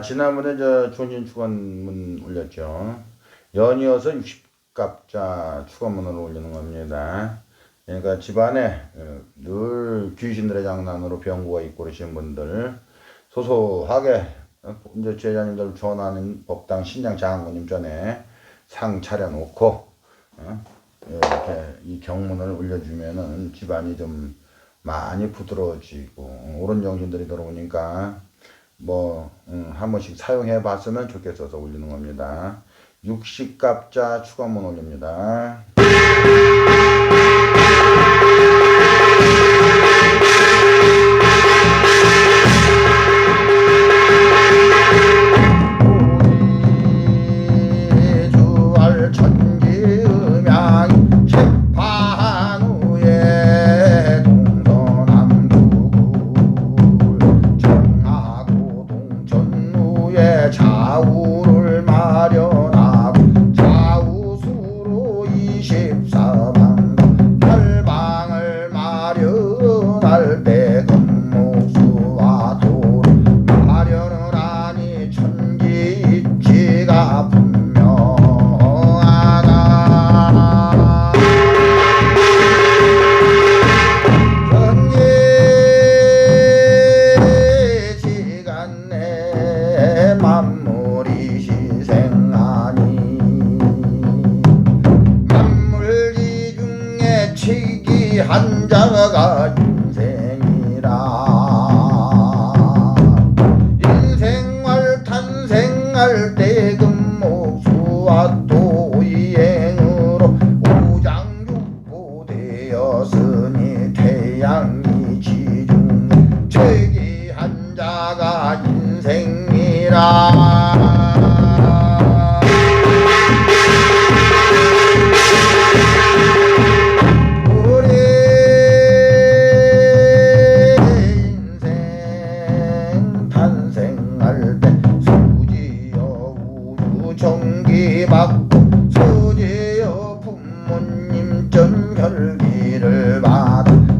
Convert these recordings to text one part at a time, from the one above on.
자, 지난번에 저 존진 축원문 올렸죠. 연이어서 60갑자 축원문을 올리는 겁니다. 그러니까 집안에 어, 늘 귀신들의 장난으로 병구가 있고 그러신 분들 소소하게 어, 이제 제자님들 전하는 법당 신장 장군님 전에 상 차려놓고 어, 이렇게 이 경문을 올려주면은 집안이 좀 많이 부드러워지고 옳은 정신들이 들어오니까 뭐 음, 한 번씩 사용해 봤으면 좋겠어서 올리는 겁니다. 60갑자 추가문 올립니다.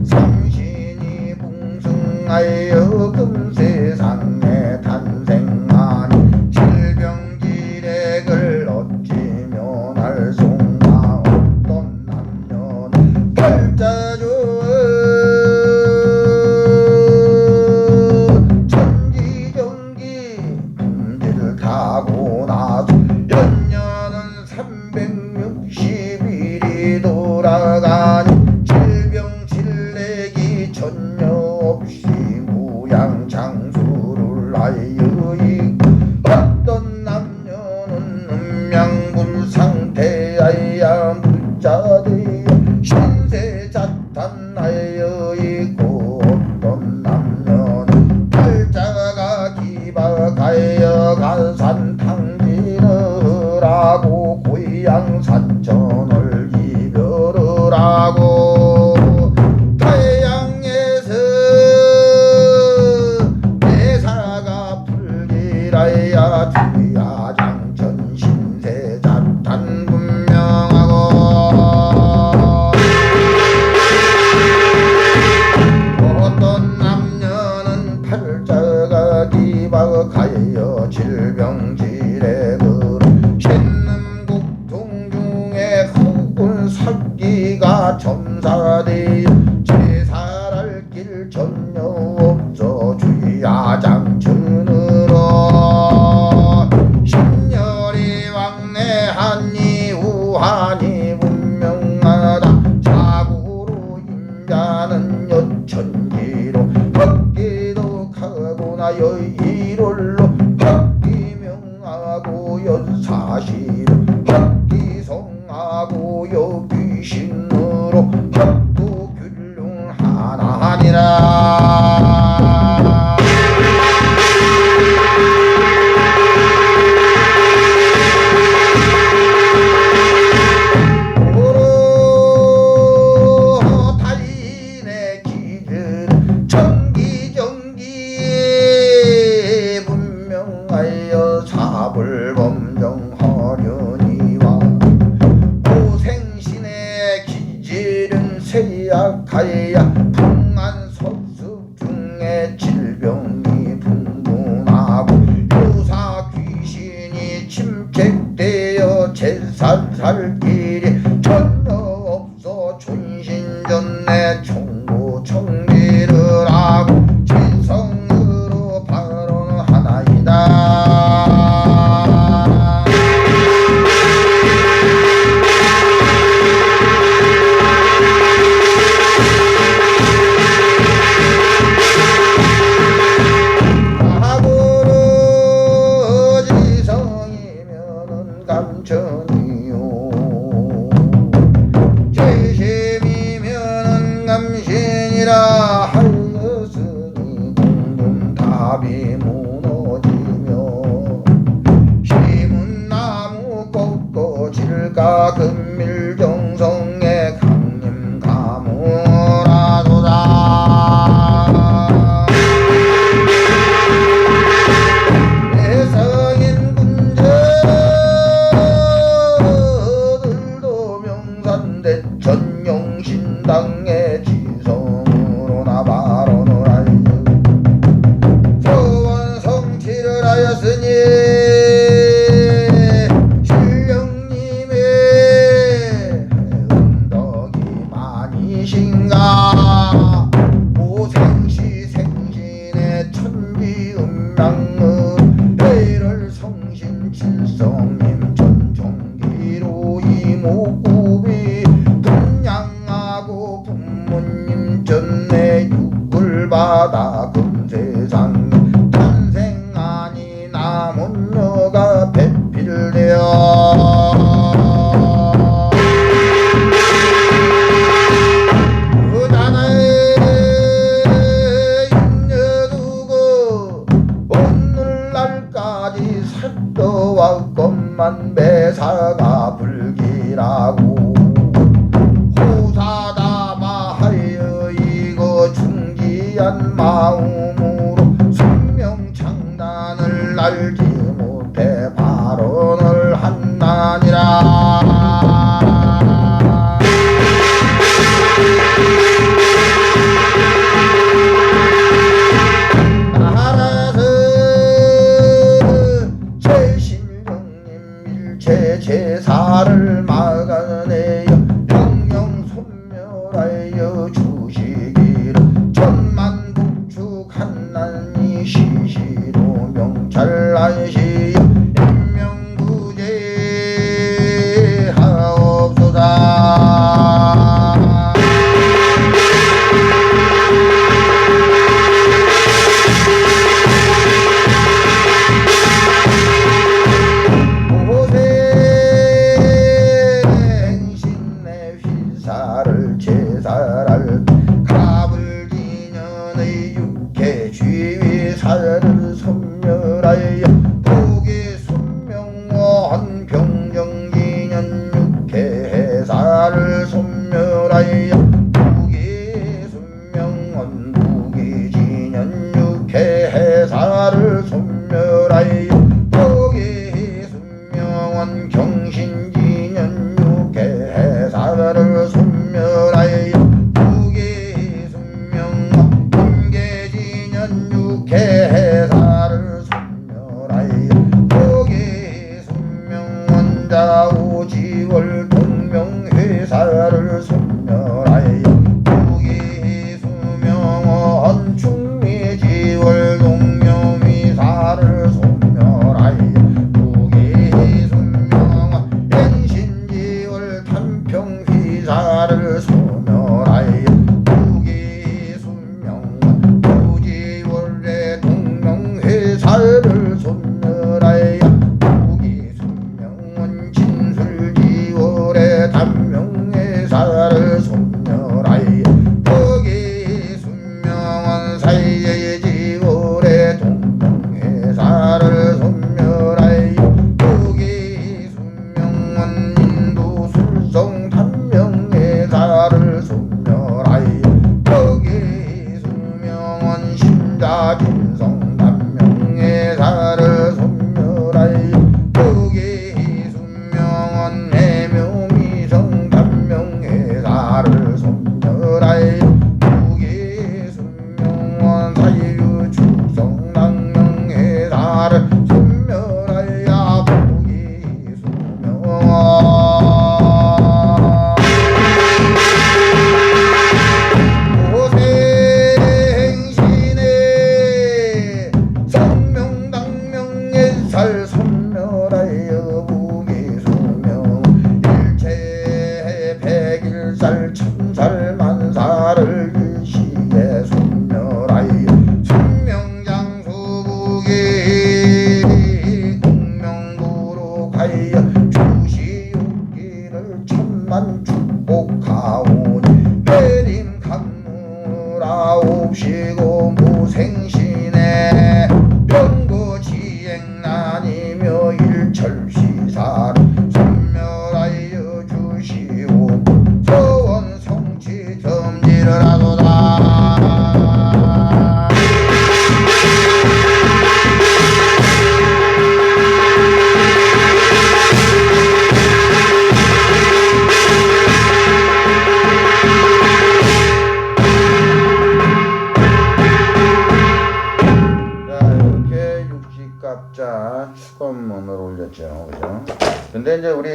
삼신이 풍성하여 금세상에 탄생하니 질병지렉을 어찌 면 할 송가 어떤 남녀는 팔자주 천지정기 품질을 타고 나서 연년은 360일이 돌아가니 산천을 이별을 하고 점사되어 제살할 길 전혀 없어 주야 장천으로 신열이 왕래하니 우한이 분명하다. 자고로 임자는 여천지로 헛기도 하고나 여일월로 헛기명하고 연사시로 하여 사불 범정하려니와 고생신의 기질은 세약하여 공 육 중 순명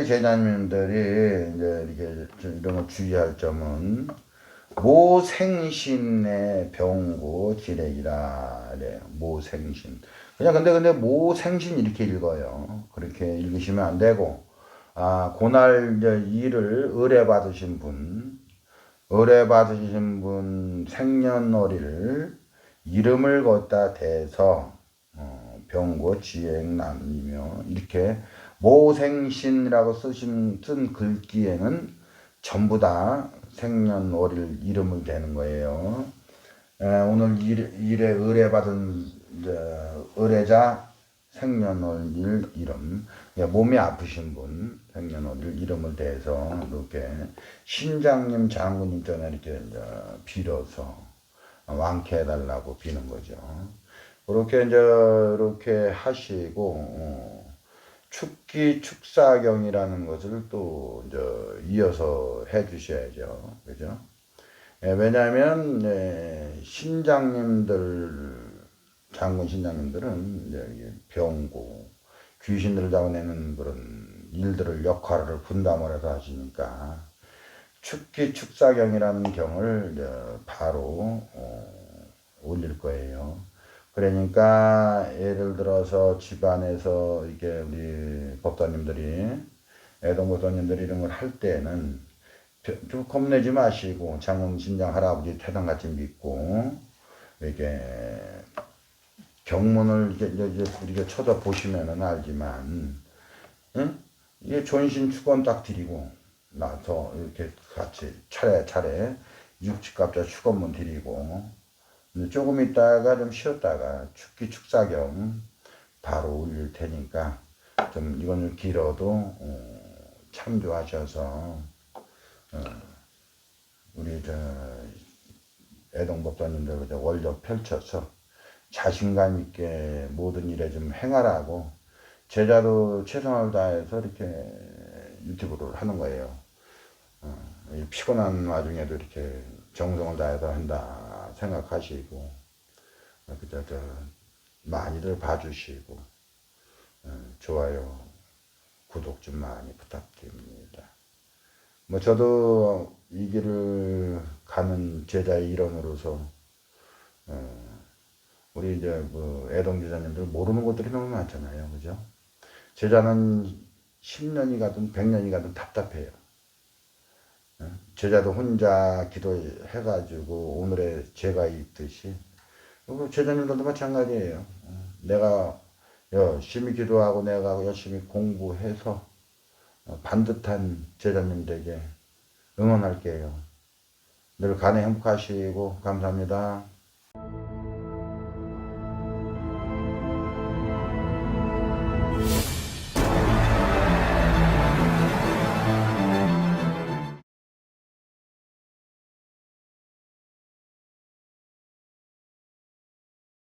제자님들이 이제 이렇게 좀 이런 거 주의할 점은 모생신의 병고 지레이라 그래요. 모생신. 그냥 근데 근데 모생신 이렇게 읽어요. 그렇게 읽으시면 안 되고 아 고날 일을 의뢰 받으신 분 의뢰 받으신 분 생년월일 이름을 걷다 대서 어, 병고 지행남이며 이렇게 모생신이라고 쓰신 쓴 글귀에는 전부 다 생년월일 이름을 대는 거예요. 에, 오늘 일, 일에 의뢰받은 의뢰자 생년월일 이름 예, 몸이 아프신 분 생년월일 이름을 대서 이렇게 신장님 장군님 전에 이렇게 빌어서 완쾌해달라고 비는 거죠. 그렇게 이제 이렇게 하시고 어, 축기 축사경이라는 것을 또 이어서 해 주셔야죠, 그죠? 예, 왜냐하면 예, 신장님들 장군 신장님들은 병고 귀신들을 잡아내는 그런 일들을 역할을 분담을 해서 하시니까 축기 축사경이라는 경을 바로 어, 올릴 거예요. 그러니까 예를 들어서 집안에서 이게 우리 법사님들이 애동 법사님들이 이런 걸 할 때는 좀 겁내지 마시고 장군 신장 할아버지 태당 같이 믿고 이렇게 경문을 이제, 이제, 우리가 쳐다보시면은 알지만, 응? 이게 존신 축원 딱 드리고, 나서 이렇게 같이 차례차례 육지갑자 축원문 드리고, 조금 있다가 좀 쉬었다가 축기 축사경 바로 올릴 테니까, 좀 이건 좀 길어도, 어, 참조하셔서, 어, 우리 저, 애동법사님들 그 원력 펼쳐서, 자신감 있게 모든 일에 좀 행하라고 제자도 최선을 다해서 이렇게 유튜브를 하는 거예요. 어, 이 피곤한 와중에도 이렇게 정성을 다해서 한다 생각하시고 저 많이들 봐주시고 어, 좋아요 구독 좀 많이 부탁드립니다. 뭐 저도 이 길을 가는 제자의 일원으로서 어, 우리 이제 그 애동 제자님들 모르는 것들이 너무 많잖아요. 그죠? 제자는 10년이 가든 100년이 가든 답답해요. 어? 제자도 혼자 기도해가지고 오늘의 제가 있듯이 그 제자님들도 마찬가지예요. 어? 내가 열심히 기도하고 내가 열심히 공부해서 어, 반듯한 제자님 되게 응원할게요. 늘 간에 행복하시고 감사합니다.